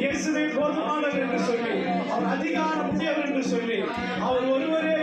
இயேசுவே போதுமானவர் என்று சொல்லி அவர் அதிகாரம் உடையவர் என்று சொல்லி அவர் ஒருவரே